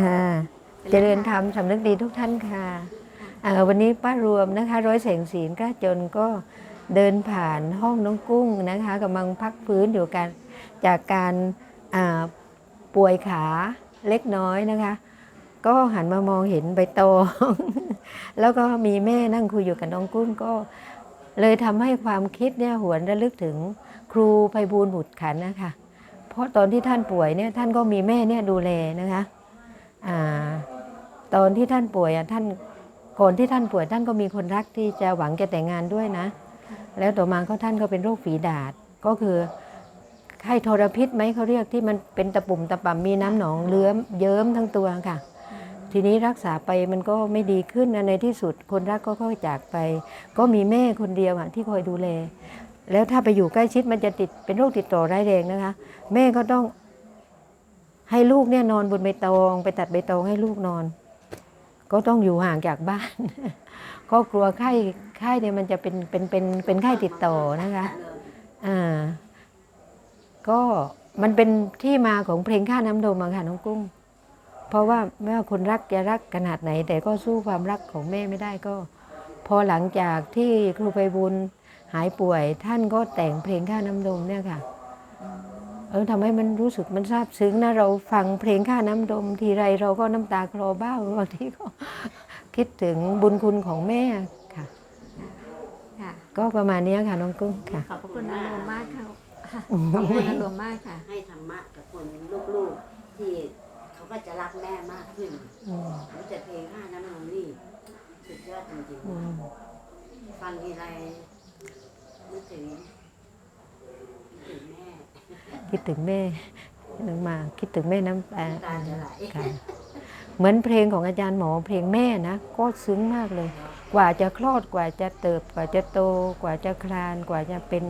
ค่ะ เจริญธรรมสำนึกดีทุกท่านค่ะวันนี้ป้ารวมนะคะ ร้อยแสงศีลก็จนก็เดินผ่านห้องน้องกุ้งนะคะกำลังพักฟื้นอยู่กันจากการป่วยขาเล็กน้อยนะคะ ก็หันมามองเห็นใบตอง แล้วก็มีแม่นั่งคุยอยู่กับน้องกุ้งก็เลยทำให้ความคิดเนี่ยหวนระลึกถึงครูไพบูลย์บุตรขันนะคะ เพราะตอนที่ท่านป่วยเนี่ยท่านก็มีแม่เนี่ยดูแลนะคะ ตอนที่ท่านป่วยอะท่านก่อนที่ท่านป่วยท่านก็มีคนรักที่จะหวังจะแต่งงานด้วยนะ แล้วต่อมาก็ท่านก็เป็นโรคฝีดาษก็คือไข้ทรพิษไหมเขาเรียกที่มันเป็นตะปุ่มตะป่ำมีน้ำหนองเลื้อมเยิ้มทั้งตัวค่ะ ทีนี้รักษาไปมันก็ไม่ดีขึ้นนะในที่สุดคนรักก็ค่อยจากไป ก็มีแม่คนเดียวอะที่คอยดูแล แล้วถ้าไปอยู่ใกล้ชิดมันจะติดเป็นโรคติดต่อร้ายแรงนะคะ แม่ก็ต้อง ให้ลูกเนี่ยนอนบนใบตองไปตัดใบตองให้ลูกนอน ก็ต้องอยู่ห่างจากบ้าน ก็กลัวไข้ไข้เนี่ยมันจะเป็นเป็นเป็นเป็นไข้ติดต่อนะคะอ่าก็มันเป็นที่มาของเพลงข้าน้ำดมอะค่ะน้องกุ้ง เพราะว่าไม่ว่าคนรักจะรักขนาดไหน แต่ก็สู้ความรักของแม่ไม่ได้ก็ พอหลังจากที่ครูไปบุญหายป่วย ท่านก็แต่งเพลงข้าน้ำดมเนี่ยค่ะ เออทำให้มันรู้สึกมันซาบซึ้งนะเราฟังเพลงข้าน้ำดมทีไรเราก็น้ำตาคลอบ้างบางทีก็คิดถึงบุญคุณของแม่ค่ะ ค่ะ ก็ประมาณนี้ค่ะน้องกุ้งค่ะ ขอบพระคุณอารมณ์มากค่ะขอบคุณอารมณ์มากค่ะ ให้ธรรมะกับคนลูกๆที่เขาก็จะรักแม่มากขึ้นอืมรู้จักเพลงห้าน้ำนองนี่สุดยอดจริงอืมๆฟังทีไรนึกถึงนึกถึงแม่ คิดถึงแม่นึกมาคิดถึงแม่น้ำตาน้ำตาจะไหลค่ะเหมือนเพลงของอาจารย์หมอเพลงแม่นะก็ซึ้งมากเลย กว่าจะคลอดกว่าจะเติบกว่าจะโต กว่าจะคลานกว่าจะเป็น